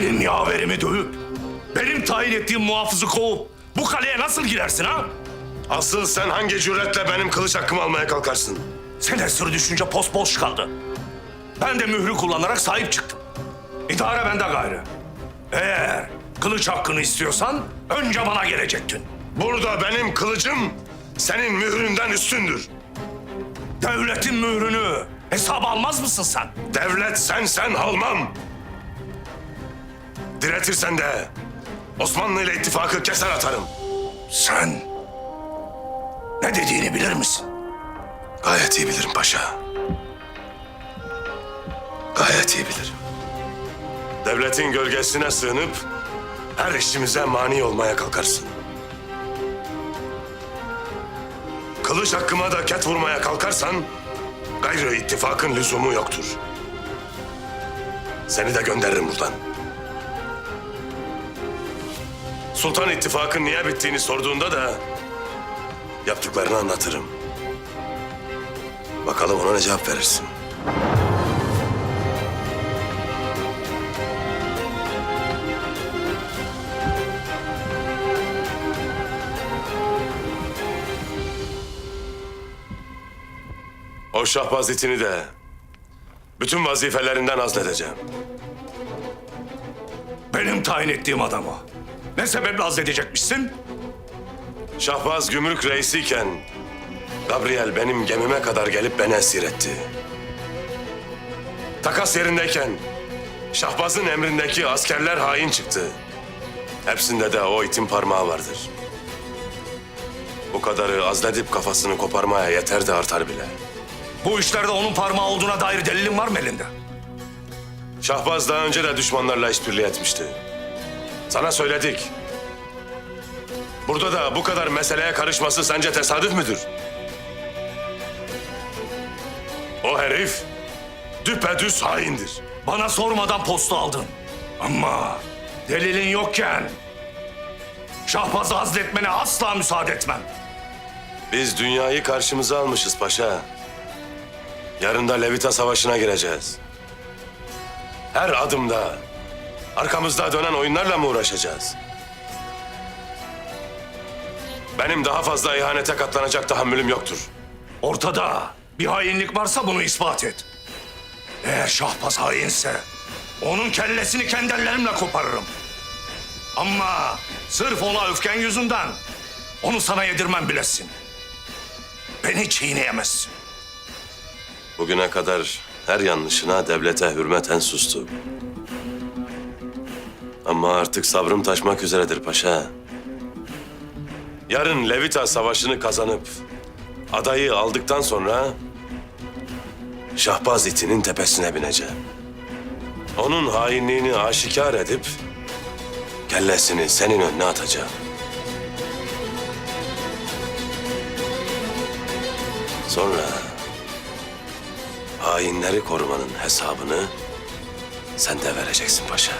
yaverimi dövüp, benim tayin ettiğim muhafızı kovup bu kaleye nasıl girersin ha? Asıl sen hangi cüretle benim kılıç hakkımı almaya kalkarsın? Sen esir düşünce post boş kaldı. Ben de mührü kullanarak sahip çıktım. İdare bende gayrı. Eğer kılıç hakkını istiyorsan önce bana gelecektin. Burada benim kılıcım senin mühründen üstündür. Devletin mührünü hesap almaz mısın sen? Devlet sen sen almam. Diretirsen de Osmanlı ile ittifakı keser atarım. Sen ne dediğini bilir misin? Gayet iyi bilirim paşa. Gayet iyi bilirim. Devletin gölgesine sığınıp her işimize mani olmaya kalkarsın. Kılıç hakkıma da ket vurmaya kalkarsan gayrı ittifakın lüzumu yoktur. Seni de gönderirim buradan. Sultan ittifakın niye bittiğini sorduğunda da yaptıklarını anlatırım. Bakalım ona ne cevap verirsin. O şahbaz itini de bütün vazifelerinden azledeceğim. Benim tayin ettiğim adamı. Ne sebeple azledecekmişsin? Şahbaz gümrük reisiyken Gabriel benim gemime kadar gelip beni esir etti. Takas yerindeyken Şahbaz'ın emrindeki askerler hain çıktı. Hepsinde de o itin parmağı vardır. Bu kadarı azledip kafasını koparmaya yeter de artar bile. Bu işlerde onun parmağı olduğuna dair delilin var mı elinde? Şahbaz daha önce de düşmanlarla işbirliği etmişti. Sana söyledik. Burada da bu kadar meseleye karışması sence tesadüf müdür? O herif düpedüz haindir. Bana sormadan postu aldın. Ama delilin yokken Şahbaz'ı azletmene asla müsaade etmem. Biz dünyayı karşımıza almışız paşa. Yarın da Levita Savaşı'na gireceğiz. Her adımda arkamızda dönen oyunlarla mı uğraşacağız? Benim daha fazla ihanete katlanacak tahammülüm yoktur. Ortada bir hainlik varsa bunu ispat et. Eğer Şahbaz hainse onun kellesini kendi ellerimle koparırım. Ama sırf ona öfken yüzünden onu sana yedirmem bilesin. Beni çiğneyemezsin. Bugüne kadar her yanlışına devlete hürmeten sustu. Ama artık sabrım taşmak üzeredir paşa. Yarın Levita Savaşı'nı kazanıp adayı aldıktan sonra Şahbaz itinin tepesine bineceğim. Onun hainliğini aşikar edip kellesini senin önüne atacağım. Sonra hainleri korumanın hesabını sen de vereceksin paşa.